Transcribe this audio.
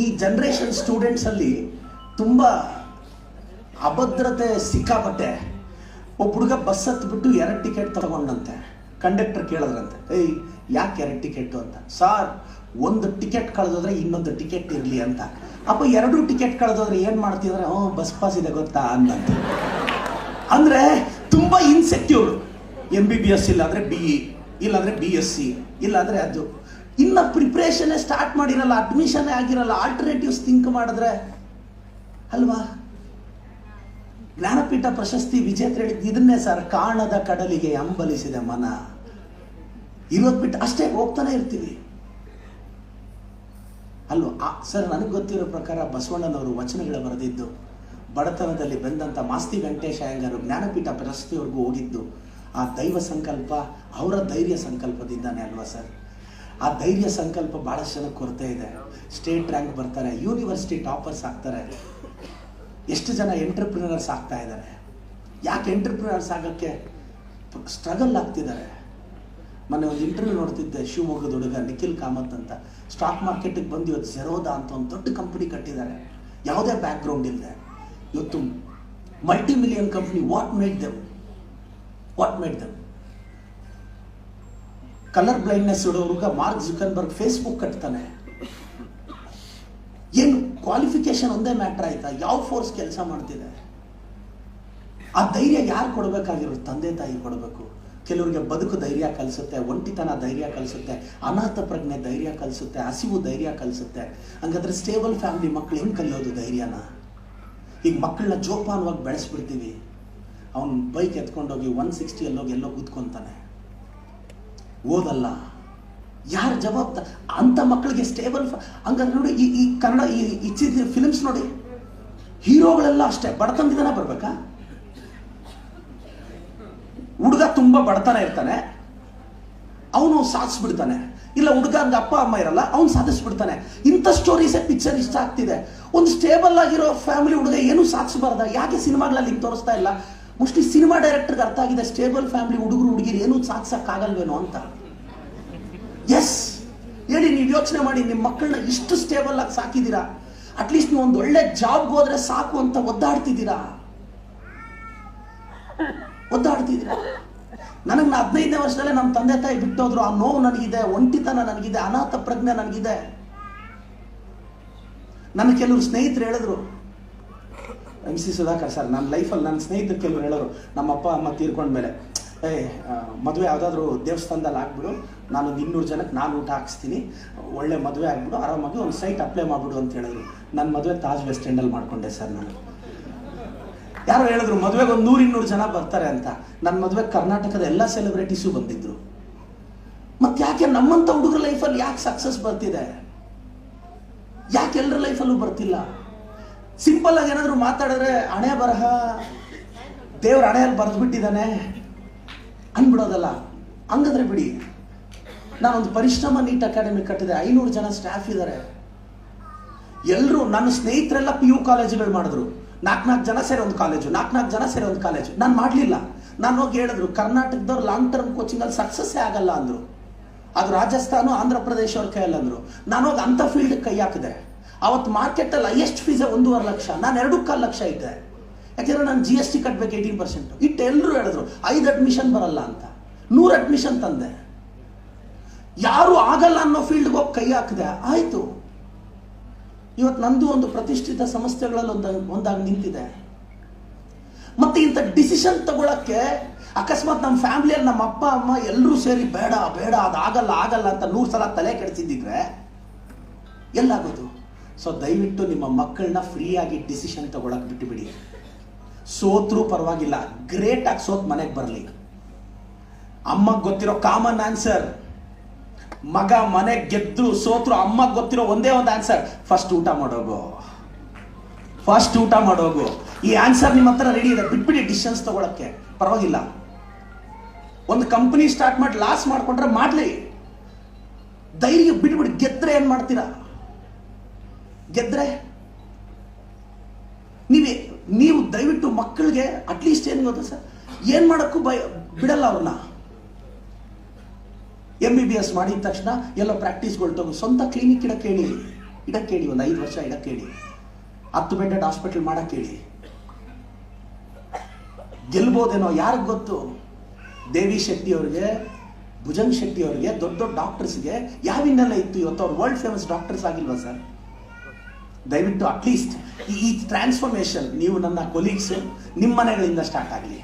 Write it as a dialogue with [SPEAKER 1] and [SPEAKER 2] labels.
[SPEAKER 1] ಈ generation students ಅಲ್ಲಿ ತುಂಬ ಅಭದ್ರತೆ ಸಿಕ್ಕಾಪಟ್ಟೆ. ಒಬ್ಬ ಹುಡುಗ ಬಸ್ ಹತ್ಬಿಟ್ಟು ಎರಡು ಟಿಕೆಟ್ ತಗೊಂಡಂತೆ. ಕಂಡಕ್ಟರ್ ಕೇಳಿದ್ರಂತೆ. ಏಯ್, ಯಾಕೆ ಎರಡು ಟಿಕೆಟ್ ಅಂತ? ಸಾರ್, ಒಂದು ಟಿಕೆಟ್ ಕಳೆದೋದ್ರೆ ಇನ್ನೊಂದು ಟಿಕೆಟ್ ಇರಲಿ ಅಂತ. ಅಪ್ಪ, ಎರಡು ಟಿಕೆಟ್ ಕಳೆದೋದ್ರೆ ಏನು ಮಾಡ್ತಿದ್ರೆ? ಹ್ಞೂ ಬಸ್ ಪಾಸ್ ಇದೆ ಗೊತ್ತಾ? ಅಂದಂತೆ. ಅಂದ್ರೆ ತುಂಬಾ insecure M B B S ಇಲ್ಲಾಂದ್ರೆ ಬಿ ಇ ಇಲ್ಲಾಂದ್ರೆ ಬಿ ಎಸ್ ಸಿ ಇಲ್ಲಾಂದ್ರೆ ಅದು. ಇನ್ನ ಪ್ರಿಪ್ರೇಷನ್ನೇ ಸ್ಟಾರ್ಟ್ ಮಾಡಿರಲ್ಲ ಅಡ್ಮಿಷನ್ ಆಗಿರಲ್ಲ ಆಲ್ಟರ್ನೇಟಿವ್ಸ್ ಥಿಂಕ್ ಮಾಡಿದ್ರೆ ಅಲ್ವಾ? ಜ್ಞಾನಪೀಠ ಪ್ರಶಸ್ತಿ ವಿಜೇತರು ಹೇಳಿದ್ದು ಇದನ್ನೇ ಸರ್ ಕಾಣದ ಕಡಲಿಗೆ ಅಂಬಲಿಸಿದೆ ಮನ. ಇರೋದ್ ಬಿಟ್ಟು ಅಷ್ಟೇ ಹೋಗ್ತಾನೆ ಇರ್ತೀವಿ. ಅಲ್ವಾ? ಸರ್ ನನಗೆ ಗೊತ್ತಿರೋ ಪ್ರಕಾರ ಬಸವಣ್ಣನವರು ವಚನಗಳ ಬರೆದಿದ್ದು, ಬಡತನದಲ್ಲಿ ಬಂದಂಥ ಮಾಸ್ತಿ ವೆಂಕಟೇಶ ಅಯ್ಯಂಗಾರು ಜ್ಞಾನಪೀಠ ಪ್ರಶಸ್ತಿವರೆಗೂ ಹೋಗಿದ್ದು, ಆ ದೈವ ಸಂಕಲ್ಪ ಅವರ ಧೈರ್ಯ ಸಂಕಲ್ಪದಿಂದಾನೆ ಅಲ್ವಾ ಸರ್ ಆ ಧೈರ್ಯ ಸಂಕಲ್ಪ ಬಹಳಷ್ಟು ಜನಕ್ಕೆ ಕೊರತೆ ಇದೆ. ಸ್ಟೇಟ್ ರ್ಯಾಂಕ್ ಬರ್ತಾರೆ, ಯೂನಿವರ್ಸಿಟಿ ಟಾಪರ್ಸ್ ಆಗ್ತಾರೆ. ಎಷ್ಟು ಜನ ಎಂಟರ್ಪ್ರಿನರ್ಸ್ ಆಗ್ತಾ ಇದ್ದಾರೆ? ಯಾಕೆ ಎಂಟರ್ಪ್ರಿನರ್ಸ್ ಆಗೋಕ್ಕೆ ಸ್ಟ್ರಗಲ್ ಆಗ್ತಿದ್ದಾರೆ? ಮೊನ್ನೆ ಒಂದು ಇಂಟರ್ವ್ಯೂ ನೋಡ್ತಿದ್ದೆ, ಶಿವಮೊಗ್ಗದ ಹುಡುಗ ನಿಖಿಲ್ ಕಾಮತ್ ಅಂತ. ಸ್ಟಾಕ್ ಮಾರ್ಕೆಟಿಗೆ ಬಂದು ಇವತ್ತು ಜೆರೋದಾ ಅಂತ ಒಂದು ದೊಡ್ಡ ಕಂಪ್ನಿ ಕಟ್ಟಿದ್ದಾರೆ. ಯಾವುದೇ ಬ್ಯಾಕ್ಗ್ರೌಂಡ್ ಇಲ್ಲದೆ ಇವತ್ತು multi million company what made them what made them colour blindness ಇಡೋ ಹುಡುಗ ಮಾರ್ಕ್ ಜುಕನ್ಬರ್ಗ್ ಫೇಸ್ಬುಕ್ ಕಟ್ತಾನೆ. ಏನು ಕ್ವಾಲಿಫಿಕೇಶನ್ ಒಂದೇ ಮ್ಯಾಟ್ರ್ ಆಯ್ತಾ? ಯಾವ ಫೋರ್ಸ್ ಕೆಲಸ ಮಾಡ್ತಿದೆ? ಆ ಧೈರ್ಯ ಯಾರು ಕೊಡಬೇಕಾಗಿರೋ ತಂದೆ ತಾಯಿ ಕೊಡಬೇಕು. ಕೆಲವರಿಗೆ ಬದುಕು ಧೈರ್ಯ ಕಲಿಸುತ್ತೆ, ಒಂಟಿತನ ಧೈರ್ಯ ಕಲಿಸುತ್ತೆ, ಅನಾಥ ಪ್ರಜ್ಞೆ ಧೈರ್ಯ ಕಲಿಸುತ್ತೆ, ಹಸಿವು ಧೈರ್ಯ ಕಲಿಸುತ್ತೆ. ಹಂಗಾದ್ರೆ ಸ್ಟೇಬಲ್ ಫ್ಯಾಮಿಲಿ ಮಕ್ಕಳು ಹೆಂಗೆ ಕಲಿಯೋದು ಧೈರ್ಯನ? ಈಗ ಮಕ್ಕಳನ್ನ ಜೋಪಾನವಾಗಿ ಬೆಳೆಸ್ಬಿಡ್ತೀವಿ. ಅವ್ನು ಬೈಕ್ ಎತ್ಕೊಂಡೋಗಿ ಒನ್ ಸಿಕ್ಸ್ಟಿಯಲ್ಲಿ ಹೋಗಿ ಎಲ್ಲೋ ಕೂತ್ಕೊಂತಾನೆ. ಓದಲ್ಲ. ಯಾರು ಜವಾಬ್ದಾರ ಅಂತ ಮಕ್ಕಳಿಗೆ ಸ್ಟೇಬಲ್ ಹಂಗಾರೆ ನೋಡಿ ಈ ಈ ಕನ್ನಡ ಈ ಇಚ್ಚಿದ ಫಿಲಿಮ್ಸ್ ನೋಡಿ. ಹೀರೋಗಳೆಲ್ಲ ಅಷ್ಟೇ. ಬಡತನದಿಂದನೇ ಬರ್ಬೇಕಾ? ಹುಡುಗ ತುಂಬ ಬಡತನ ಇರ್ತಾನೆ. ಅವನು ಸಾಧಿಸ್ಬಿಡ್ತಾನೆ. ಇಲ್ಲ ಹುಡುಗಂಗೆ ಅಪ್ಪ, ಅಮ್ಮ ಇರಲ್ಲ, ಅವ್ನು ಸಾಧಿಸ್ಬಿಡ್ತಾನೆ. ಇಂಥ ಸ್ಟೋರೀಸೇ ಪಿಕ್ಚರ್ ಇಷ್ಟ ಆಗ್ತಿದೆ. ಒಂದು ಸ್ಟೇಬಲ್ ಆಗಿರೋ ಫ್ಯಾಮಿಲಿ ಹುಡುಗ ಏನು ಸಾಧಿಸಬಾರ್ದ? ಯಾಕೆ ಸಿನಿಮಾಗಳಲ್ಲಿ ಹಿಂಗೆ ತೋರಿಸ್ತಾ ಇಲ್ಲ? ಮೋಸ್ಟ್ಲಿ ಸಿನಿಮಾ ಡೈರೆಕ್ಟರ್ಗೆ ಅರ್ಥ ಆಗಿದೆ ಸ್ಟೇಬಲ್ ಫ್ಯಾಮಿಲಿ ಹುಡುಗರು, ಹುಡುಗಿರು, ಏನೂ ಸಾಧಿಸಕ್ಕಾಗಲ್ವೇನೋ ಅಂತ. ಎಸ್ ಹೇಳಿ, ನೀವು ಯೋಚನೆ ಮಾಡಿ ನಿಮ್ಮ ಮಕ್ಕಳನ್ನ ಇಷ್ಟು ಸ್ಟೇಬಲ್ ಆಗಿ ಸಾಕಿದ್ದೀರಾ? ಅಟ್ಲೀಸ್ಟ್ ನೀವು ಒಂದು ಒಳ್ಳೆ ಜಾಬ್ಗೆ ಹೋದ್ರೆ ಸಾಕು ಅಂತ ಒದ್ದಾಡ್ತಿದ್ದೀರಾ? ಒದ್ದಾಡ್ತಿದ್ದೀರಾ? ನನಗೆ ನಾ ಹದಿನೈದನೇ ವರ್ಷದಲ್ಲೇ ನಮ್ಮ ತಂದೆ ತಾಯಿ ಬಿಟ್ಟೋದ್ರು, ಆ ನೋವು ನನಗಿದೆ, ಒಂಟಿತನ ನನಗಿದೆ, ಅನಾಥ ಪ್ರಜ್ಞೆ ನನಗಿದೆ. ನನ್ನ ಕೆಲವರು ಸ್ನೇಹಿತರು ಹೇಳಿದ್ರು ಎಂ ಸಿ ಸುಧಾಕರ್ ಸರ್ ನನ್ನ ಲೈಫಲ್ಲಿ ನನ್ನ ಸ್ನೇಹಿತರು ಕೆಲವರು ಹೇಳೋರು ನಮ್ಮ ಅಪ್ಪ ಅಮ್ಮ ತೀರ್ಕೊಂಡ್ಮೇಲೆ ಏ ಮದುವೆ ಯಾವುದಾದ್ರೂ ದೇವಸ್ಥಾನದಲ್ಲಿ ಆಗ್ಬಿಡು ನಾನೊಂದು ಇನ್ನೂರು ಜನಕ್ಕೆ ನಾನು ಊಟ ಹಾಕಿಸ್ತೀನಿ, ಒಳ್ಳೆ ಮದುವೆ ಆಗ್ಬಿಡು, ಆರಾಮಾಗಿ ಒಂದು ಸೈಟ್ ಅಪ್ಲೈ ಮಾಡಿಬಿಡು ಅಂತ ಹೇಳಿದ್ರು. ನನ್ನ ಮದುವೆ ತಾಜ್ ವೆಸ್ಟ್ ಎಂಡಲ್ಲಿ ಮಾಡಿಕೊಂಡೆ ಸರ್ ನಾನು. ಯಾರು ಹೇಳಿದ್ರು, ಮದುವೆಗೆ ಒಂದು ನೂರು ಇನ್ನೂರು ಜನ ಬರ್ತಾರೆ ಅಂತ. ನನ್ನ ಮದುವೆ ಕರ್ನಾಟಕದ ಎಲ್ಲ ಸೆಲೆಬ್ರಿಟೀಸು ಬಂದಿದ್ರು. ಮತ್ತೆ ಯಾಕೆ ನಮ್ಮಂಥ ಹುಡುಗರ ಲೈಫಲ್ಲಿ ಯಾಕೆ ಸಕ್ಸಸ್ ಬರ್ತಿದೆ? ಯಾಕೆ ಎಲ್ಲರ ಲೈಫಲ್ಲೂ ಬರ್ತಿಲ್ಲ? ಸಿಂಪಲ್ ಆಗಿ ಏನಾದ್ರು ಮಾತಾಡಿದ್ರೆ ಹಣೆ ಬರಹ, ದೇವ್ರ ಹಣೆಯಲ್ಲಿ ಬರೆದು ಬಿಟ್ಟಿದ್ದಾನೆ ಅನ್ಬಿಡೋದಲ್ಲ ಹಂಗಂದ್ರೆ ಬಿಡಿ. ನಾನೊಂದು ಪರಿಶ್ರಮ ನೀಟ್ ಅಕಾಡೆಮಿ ಕಟ್ಟಿದೆ, ಐನೂರು ಜನ ಸ್ಟಾಫ್ ಇದ್ದಾರೆ ಎಲ್ಲರೂ ನನ್ನ ಸ್ನೇಹಿತರೆಲ್ಲ ಪಿ ಯು ಕಾಲೇಜುಗಳು ಮಾಡಿದ್ರು. ನಾಲ್ಕು ನಾಲ್ಕು ಜನ ಸೇರಿ ಒಂದು ಕಾಲೇಜು ನಾಲ್ಕು ನಾಲ್ಕು ಜನ ಸೇರಿ ಒಂದು ಕಾಲೇಜು. ನಾನು ಮಾಡಲಿಲ್ಲ. ನಾನು ಹೋಗಿ ಹೇಳಿದ್ರು, ಕರ್ನಾಟಕದವ್ರು ಲಾಂಗ್ ಟರ್ಮ್ ಕೋಚಿಂಗಲ್ಲಿ ಸಕ್ಸಸ್ಸೇ ಆಗಲ್ಲ ಅಂದರು. ಅದು ರಾಜಸ್ಥಾನ, ಆಂಧ್ರ ಪ್ರದೇಶ ಅವ್ರ ಕೈಯಲ್ಲಿ ಅಂದರು. ನಾನು ಹೋಗಿ ಅಂಥ ಫೀಲ್ಡ್ ಕೈ ಹಾಕಿದೆ. ಅವತ್ತು ಮಾರ್ಕೆಟಲ್ಲಿ ಹೈಯೆಸ್ಟ್ ಫೀಸೇ ಒಂದೂವರೆ ಲಕ್ಷ. ನಾನು ಎರಡು ಕಾಲು ಲಕ್ಷ ಇದ್ದೆ. ಯಾಕೆಂದರೆ ನಾನು ಜಿ ಎಸ್ ಟಿ ಕಟ್ಟಬೇಕು ಏಯ್ಟೀನ್ ಪರ್ಸೆಂಟು ಇಟ್ಟು ಎಲ್ಲರೂ ಹೇಳಿದ್ರು, ಐದು ಅಡ್ಮಿಷನ್ ಬರಲ್ಲ ಅಂತ. ನೂರು ಅಡ್ಮಿಷನ್ ತಂದೆ. ಯಾರು ಆಗಲ್ಲ ಅನ್ನೋ ಫೀಲ್ಡ್ಗೆ ಹೋಗಿ ಕೈ ಹಾಕಿದೆ. ಆಯಿತು. ಇವತ್ತು ನಂದು ಒಂದು ಪ್ರತಿಷ್ಠಿತ ಸಂಸ್ಥೆಗಳಲ್ಲಿ ಒಂದು ಒಂದಾಗಿ ನಿಂತಿದೆ. ಮತ್ತೆ ಇಂಥ ಡಿಸಿಷನ್ ತಗೊಳಕ್ಕೆ ಅಕಸ್ಮಾತ್ ನಮ್ಮ ಫ್ಯಾಮಿಲಿಯಲ್ಲಿ ನಮ್ಮ ಅಪ್ಪ, ಅಮ್ಮ ಎಲ್ಲರೂ ಸೇರಿ, ಬೇಡ ಬೇಡ, ಅದು ಆಗಲ್ಲ ಆಗಲ್ಲ ಅಂತ ನೂರು ಸಲ ತಲೆ ಕೆಡಿಸಿದ್ದಿದ್ರೆ ಎಲ್ಲಾಗೋದು? ಸೊ ದಯವಿಟ್ಟು ನಿಮ್ಮ ಮಕ್ಕಳನ್ನ ಫ್ರೀಯಾಗಿ ಡಿಸಿಷನ್ ತಗೊಳಕ್ ಬಿಟ್ಟುಬಿಡಿ ಸೋತ್ರೂ ಪರವಾಗಿಲ್ಲ. ಗ್ರೇಟ್ ಆಗಿ ಸೋತ್ ಮನೆಗೆ ಬರಲಿ. ಅಮ್ಮಗೆ ಗೊತ್ತಿರೋ ಕಾಮನ್ ಆನ್ಸರ್ ಮಗ ಮನೆ ಗೆದ್ದು ಸೋತ್ರು ಅಮ್ಮಗೆ ಗೊತ್ತಿರೋ ಒಂದೇ ಒಂದು ಆನ್ಸರ್ ಫಸ್ಟ್ ಊಟ ಮಾಡೋಗು. ಫಸ್ಟ್ ಊಟ ಮಾಡೋಗು. ಈ ಆನ್ಸರ್ ನಿಮ್ಮ ಹತ್ರ ರೆಡಿ ಇದೆ. ಬಿಟ್ಬಿಡಿ ಡಿಸಿಷನ್ಸ್ ತಗೊಳಕ್ಕೆ. ಪರವಾಗಿಲ್ಲ. ಒಂದು ಕಂಪನಿ ಸ್ಟಾರ್ಟ್ ಮಾಡಿ ಲಾಸ್ ಮಾಡ್ಕೊಂಡ್ರೆ ಮಾಡ್ಲಿ. ಧೈರ್ಯ ಬಿಟ್ಬಿಡಿ. ಗೆದ್ರೆ ಏನ್ ಮಾಡ್ತೀರಾ? ಗೆದ್ರೆ? ನೀವೇ ನೀವು ದಯವಿಟ್ಟು ಮಕ್ಕಳಿಗೆ ಅಟ್ಲೀಸ್ಟ್ ಏನು ಗೊತ್ತಾ ಸರ್? ಏನು ಮಾಡಕ್ಕೂ ಬಯ ಬಿಡಲ್ಲ ಅವ್ರನ್ನ. ಎಂ ಬಿ ಬಿ ಎಸ್ ಮಾಡಿದ ತಕ್ಷಣ ಎಲ್ಲ ಪ್ರಾಕ್ಟೀಸ್ಗಳು ತಗೋ ಸ್ವಂತ ಕ್ಲಿನಿಕ್ ಇಡಕ್ಕೆ ಹೇಳಿ. ಇಡಕ್ಕೆ ಹೇಳಿ, ಒಂದು ಐದು ವರ್ಷ ಇಡಕ್ಕೆ ಹೇಳಿ. ಹತ್ತು ಬೆಡ್ಡೆಡ್ ಹಾಸ್ಪಿಟಲ್ ಮಾಡಕ್ಕೆ ಹೇಳಿ. ಗೆಲ್ಬೋದೇನೋ ಯಾರಿಗೆ ಗೊತ್ತು? ದೇವಿ ಶೆಟ್ಟಿ ಅವ್ರಿಗೆ, ಭುಜಂಗ್ ಶೆಟ್ಟಿ ಅವರಿಗೆ, ದೊಡ್ಡ ದೊಡ್ಡ ಡಾಕ್ಟರ್ಸ್ಗೆ ಯಾವಿನ್ನೆಲ್ಲ ಇತ್ತು ಇವತ್ತು? ಅವ್ರು ವರ್ಲ್ಡ್ ಫೇಮಸ್ ಡಾಕ್ಟರ್ಸ್ ಆಗಿಲ್ವಾ ಸರ್? ದಯವಿಟ್ಟು ಅಟ್ಲೀಸ್ಟ್ ಈ ಟ್ರಾನ್ಸ್ಫಾರ್ಮೇಶನ್ ನೀವು ನನ್ನ ಕೊಲೀಗ್ಸ್ ನಿಮ್ಮ ಮನೆಗಳಿಂದ ಸ್ಟಾರ್ಟ್ ಆಗಲಿ.